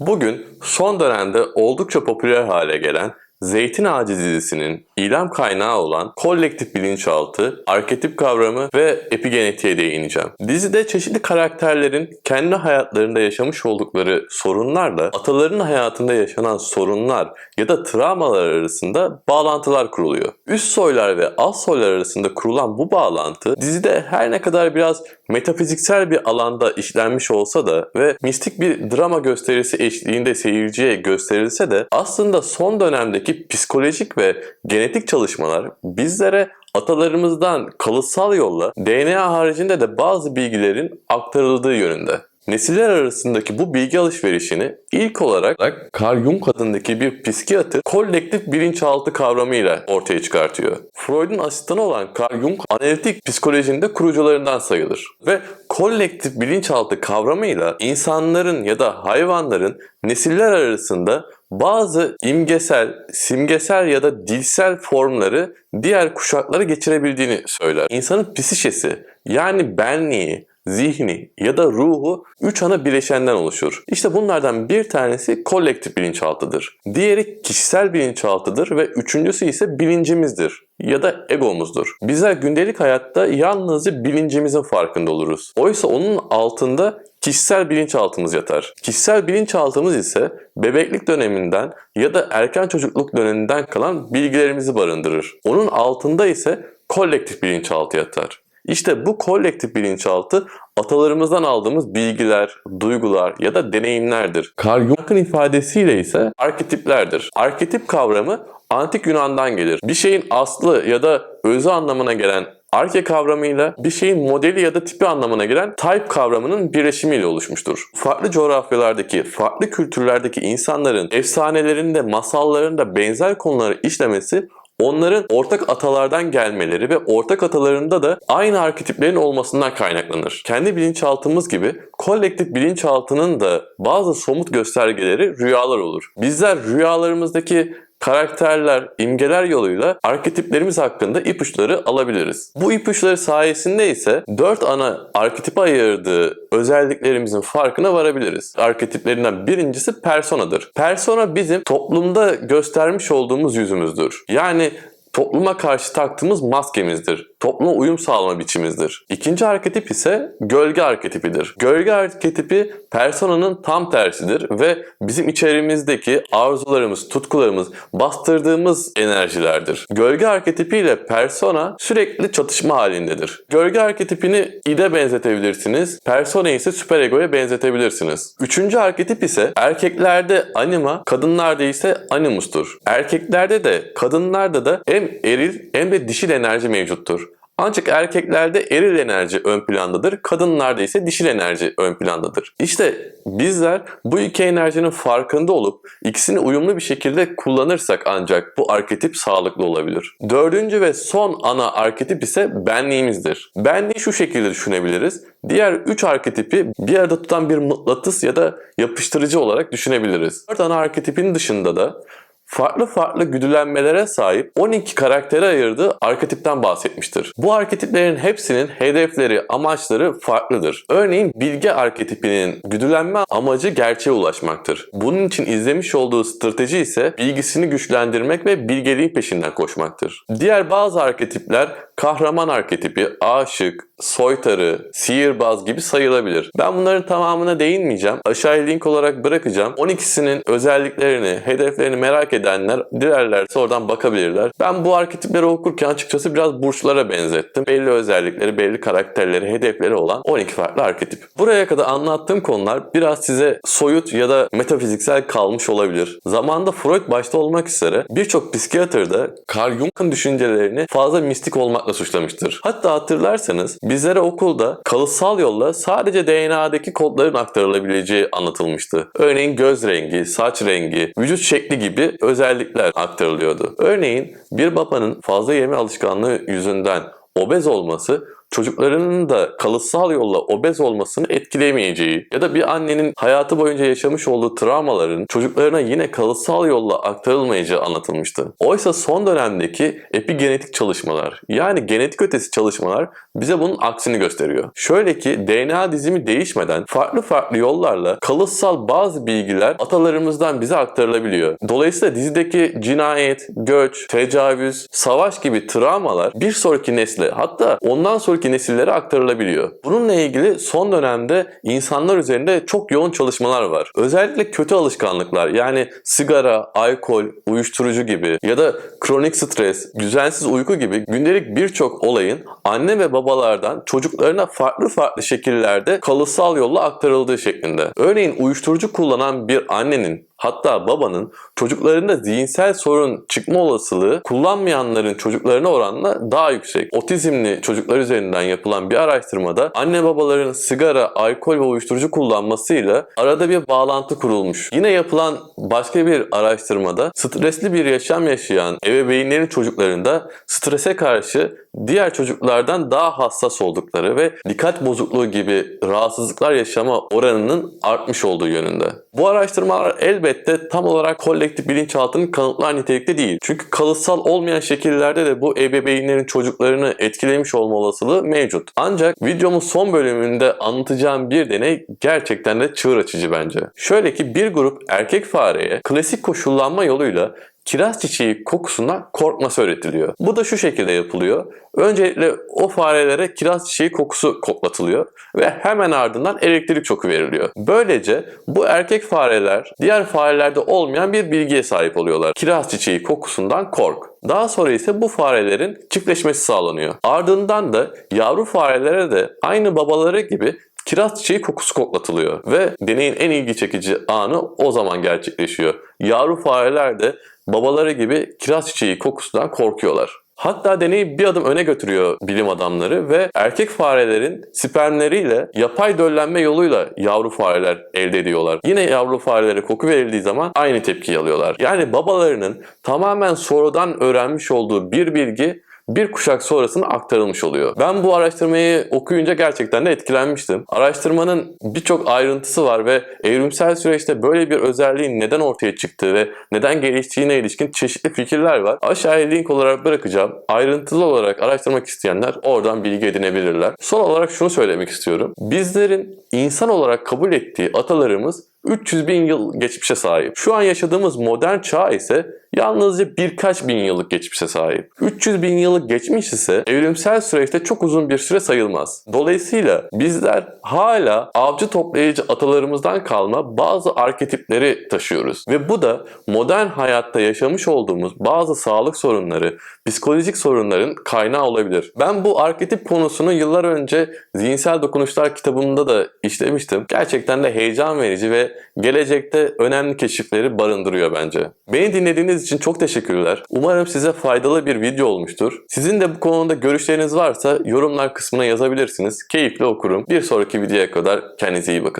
Bugün son dönemde oldukça popüler hale gelen Zeytin Ağacı dizisinin ilham kaynağı olan kolektif bilinçaltı, arketip kavramı ve epigenetiğe değineceğim. Dizide çeşitli karakterlerin kendi hayatlarında yaşamış oldukları sorunlarla atalarının hayatında yaşanan sorunlar ya da travmalar arasında bağlantılar kuruluyor. Üst soylar ve alt soylar arasında kurulan bu bağlantı dizide her ne kadar biraz metafiziksel bir alanda işlenmiş olsa da ve mistik bir drama gösterisi eşliğinde seyirciye gösterilse de aslında son dönemdeki psikolojik ve genetik çalışmalar bizlere atalarımızdan kalıtsal yolla DNA haricinde de bazı bilgilerin aktarıldığı yönünde. Nesiller arasındaki bu bilgi alışverişini ilk olarak Carl Jung adındaki bir psikiyatr kolektif bilinçaltı kavramıyla ortaya çıkartıyor. Freud'un asistanı olan Carl Jung analitik psikolojinin de kurucularından sayılır. Ve kolektif bilinçaltı kavramıyla insanların ya da hayvanların nesiller arasında bazı imgesel, simgesel ya da dilsel formları diğer kuşaklara geçirebildiğini söyler. İnsanın psişesi yani benliği, zihni ya da ruhu üç ana bileşenden oluşur. İşte bunlardan bir tanesi kolektif bilinçaltıdır. Diğeri kişisel bilinçaltıdır ve üçüncüsü ise bilincimizdir ya da egomuzdur. Bizler gündelik hayatta yalnızca bilincimizin farkında oluruz. Oysa onun altında kişisel bilinçaltımız yatar. Kişisel bilinçaltımız ise bebeklik döneminden ya da erken çocukluk döneminden kalan bilgilerimizi barındırır. Onun altında ise kolektif bilinçaltı yatar. İşte bu kolektif bilinçaltı atalarımızdan aldığımız bilgiler, duygular ya da deneyimlerdir. Carl Jung'un ifadesiyle ise arketiplerdir. Arketip kavramı antik Yunan'dan gelir. Bir şeyin aslı ya da özü anlamına gelen arke kavramıyla bir şeyin modeli ya da tipi anlamına gelen type kavramının birleşimiyle oluşmuştur. Farklı coğrafyalardaki, farklı kültürlerdeki insanların efsanelerinde, masallarında benzer konuları işlemesi onların ortak atalardan gelmeleri ve ortak atalarında da aynı arketiplerin olmasından kaynaklanır. Kendi bilinçaltımız gibi kolektif bilinçaltının da bazı somut göstergeleri rüyalar olur. Bizler rüyalarımızdaki karakterler, imgeler yoluyla arketiplerimiz hakkında ipuçları alabiliriz. Bu ipuçları sayesinde ise 4 ana arketipe ayırdığı özelliklerimizin farkına varabiliriz. Arketiplerinden birincisi personadır. Persona bizim toplumda göstermiş olduğumuz yüzümüzdür. Yani topluma karşı taktığımız maskemizdir. Topluma uyum sağlama biçimizdir. İkinci arketip ise gölge arketipidir. Gölge arketipi personanın tam tersidir ve bizim içerimizdeki arzularımız, tutkularımız, bastırdığımız enerjilerdir. Gölge arketipiyle persona sürekli çatışma halindedir. Gölge arketipini ide benzetebilirsiniz, persona ise süperegoya benzetebilirsiniz. Üçüncü arketip ise erkeklerde anima, kadınlarda ise animustur. Erkeklerde de kadınlarda da hem eril hem de dişil enerji mevcuttur. Ancak erkeklerde eril enerji ön plandadır, kadınlarda ise dişil enerji ön plandadır. İşte bizler bu iki enerjinin farkında olup ikisini uyumlu bir şekilde kullanırsak ancak bu arketip sağlıklı olabilir. Dördüncü ve son ana arketip ise benliğimizdir. Benliği şu şekilde düşünebiliriz. Diğer üç arketipi bir arada tutan bir mıknatıs ya da yapıştırıcı olarak düşünebiliriz. Dört ana arketipin dışında da farklı farklı güdülenmelere sahip 12 karaktere ayırdığı arketipten bahsetmiştir. Bu arketiplerin hepsinin hedefleri, amaçları farklıdır. Örneğin bilge arketipinin güdülenme amacı gerçeğe ulaşmaktır. Bunun için izlemiş olduğu strateji ise bilgisini güçlendirmek ve bilgeliğin peşinden koşmaktır. Diğer bazı arketipler kahraman arketipi, aşık, soytarı, sihirbaz gibi sayılabilir. Ben bunların tamamına değinmeyeceğim. Aşağıya link olarak bırakacağım. 12'sinin özelliklerini, hedeflerini merak edenler dilerlerse oradan bakabilirler. Ben bu arketipleri okurken açıkçası biraz burçlara benzettim. Belli özellikleri, belli karakterleri, hedefleri olan 12 farklı arketip. Buraya kadar anlattığım konular biraz size soyut ya da metafiziksel kalmış olabilir. Zamanda Freud başta olmak üzere birçok psikiyatr da Carl Jung'un düşüncelerini fazla mistik olmakla suçlamıştır. Hatta hatırlarsanız bizlere okulda kalıtsal yolla sadece DNA'daki kodların aktarılabileceği anlatılmıştı. Örneğin göz rengi, saç rengi, vücut şekli gibi özellikler aktarılıyordu. Örneğin bir babanın fazla yeme alışkanlığı yüzünden obez olması çocuklarının da kalıtsal yolla obez olmasını etkilemeyeceği ya da bir annenin hayatı boyunca yaşamış olduğu travmaların çocuklarına yine kalıtsal yolla aktarılmayacağı anlatılmıştı. Oysa son dönemdeki epigenetik çalışmalar yani genetik ötesi çalışmalar bize bunun aksini gösteriyor. Şöyle ki DNA dizimi değişmeden farklı farklı yollarla kalıtsal bazı bilgiler atalarımızdan bize aktarılabiliyor. Dolayısıyla dizideki cinayet, göç, tecavüz, savaş gibi travmalar bir sonraki nesle hatta ondan sonraki nesillere aktarılabiliyor. Bununla ilgili son dönemde insanlar üzerinde çok yoğun çalışmalar var. Özellikle kötü alışkanlıklar yani sigara, alkol, uyuşturucu gibi ya da kronik stres, düzensiz uyku gibi gündelik birçok olayın anne ve babalardan çocuklarına farklı farklı şekillerde kalıtsal yolla aktarıldığı şeklinde. Örneğin uyuşturucu kullanan bir annenin hatta babanın çocuklarında zihinsel sorun çıkma olasılığı kullanmayanların çocuklarına oranla daha yüksek. Otizmli çocuklar üzerinden yapılan bir araştırmada anne babaların sigara, alkol ve uyuşturucu kullanmasıyla arada bir bağlantı kurulmuş. Yine yapılan başka bir araştırmada stresli bir yaşam yaşayan ebeveynlerin çocuklarında strese karşı diğer çocuklardan daha hassas oldukları ve dikkat bozukluğu gibi rahatsızlıklar yaşama oranının artmış olduğu yönünde. Bu araştırmalar elbette tam olarak kolektif bilinçaltının kanıtlar nitelikte değil. Çünkü kalıtsal olmayan şekillerde de bu ebeveynlerin çocuklarını etkilemiş olma olasılığı mevcut. Ancak videomun son bölümünde anlatacağım bir deney gerçekten de çığır açıcı bence. Şöyle ki bir grup erkek fareye klasik koşullanma yoluyla kiraz çiçeği kokusundan korkması öğretiliyor. Bu da şu şekilde yapılıyor. Öncelikle o farelere kiraz çiçeği kokusu koklatılıyor ve hemen ardından elektrik şoku veriliyor. Böylece bu erkek fareler diğer farelerde olmayan bir bilgiye sahip oluyorlar. Kiraz çiçeği kokusundan kork. Daha sonra ise bu farelerin çiftleşmesi sağlanıyor. Ardından da yavru farelere de aynı babaları gibi kiraz çiçeği kokusu koklatılıyor ve deneyin en ilgi çekici anı o zaman gerçekleşiyor. Yavru fareler de babaları gibi kiraz çiçeği kokusundan korkuyorlar. Hatta deneyi bir adım öne götürüyor bilim adamları ve erkek farelerin spermleriyle yapay döllenme yoluyla yavru fareler elde ediyorlar. Yine yavru farelere koku verildiği zaman aynı tepkiyi alıyorlar. Yani babalarının tamamen sonradan öğrenmiş olduğu bir bilgi bir kuşak sonrasına aktarılmış oluyor. Ben bu araştırmayı okuyunca gerçekten de etkilenmiştim. Araştırmanın birçok ayrıntısı var ve evrimsel süreçte böyle bir özelliğin neden ortaya çıktığı ve neden geliştiğine ilişkin çeşitli fikirler var. Aşağıya link olarak bırakacağım. Ayrıntılı olarak araştırmak isteyenler oradan bilgi edinebilirler. Son olarak şunu söylemek istiyorum. Bizlerin insan olarak kabul ettiği atalarımız 300 bin yıl geçmişe sahip. Şu an yaşadığımız modern çağ ise yalnızca birkaç bin yıllık geçmişe sahip. 300 bin yıllık geçmiş ise evrimsel süreçte çok uzun bir süre sayılmaz. Dolayısıyla bizler hala avcı toplayıcı atalarımızdan kalma bazı arketipleri taşıyoruz. Ve bu da modern hayatta yaşamış olduğumuz bazı sağlık sorunları, psikolojik sorunların kaynağı olabilir. Ben bu arketip konusunu yıllar önce Zihinsel Dokunuşlar kitabımda da işlemiştim. Gerçekten de heyecan verici ve gelecekte önemli keşifleri barındırıyor bence. Beni dinlediğiniz için çok teşekkürler. Umarım size faydalı bir video olmuştur. Sizin de bu konuda görüşleriniz varsa yorumlar kısmına yazabilirsiniz. Keyifle okurum. Bir sonraki videoya kadar kendinize iyi bakın.